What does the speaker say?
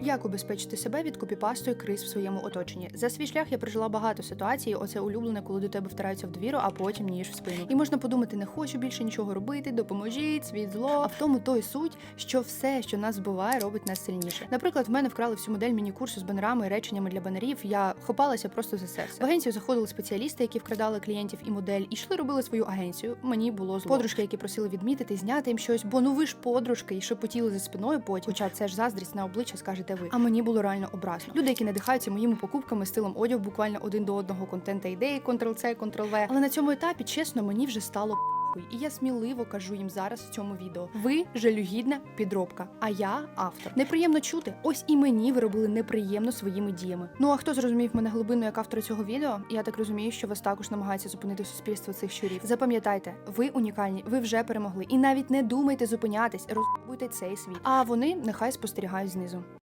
Як убезпечити себе від копіпасту і криз в своєму оточенні? За свій шлях я прожила багато ситуацій. Оце улюблене, коли до тебе втираються в двіру, а потім ніж в спину. І можна подумати, не хочу більше нічого робити, допоможіть, світ зло. А в тому то й суть, що все, що нас вбиває, робить нас сильніше. Наприклад, в мене вкрали всю модель міні-курсу з банерами і реченнями для банерів. Я хопалася просто за серце. В агенцію заходили спеціалісти, які вкрадали клієнтів і модель, і йшли робили свою агенцію. Мені було зло. Подружки, які просили відмітити, зняти їм щось, бо ну ви ж подружки, і шепотіли за спиною потім. Хоча це ж заздрість на обличчя, скажете ви. А мені було реально образно. Люди, які надихаються моїми покупками, стилем одягу, буквально один до одного контента ідеї, Ctrl-C, Ctrl-V. Але на цьому етапі, чесно, мені вже стало. І я сміливо кажу їм зараз в цьому відео: ви жалюгідна підробка, а я автор. Неприємно чути. Ось і мені ви робили неприємно своїми діями. Ну а хто зрозумів мене глибину як автора цього відео? Я так розумію, що вас також намагається зупинити суспільство цих щурів. Запам'ятайте, ви унікальні, ви вже перемогли. І навіть не думайте зупинятись, розбуйте цей світ. А вони нехай спостерігають знизу.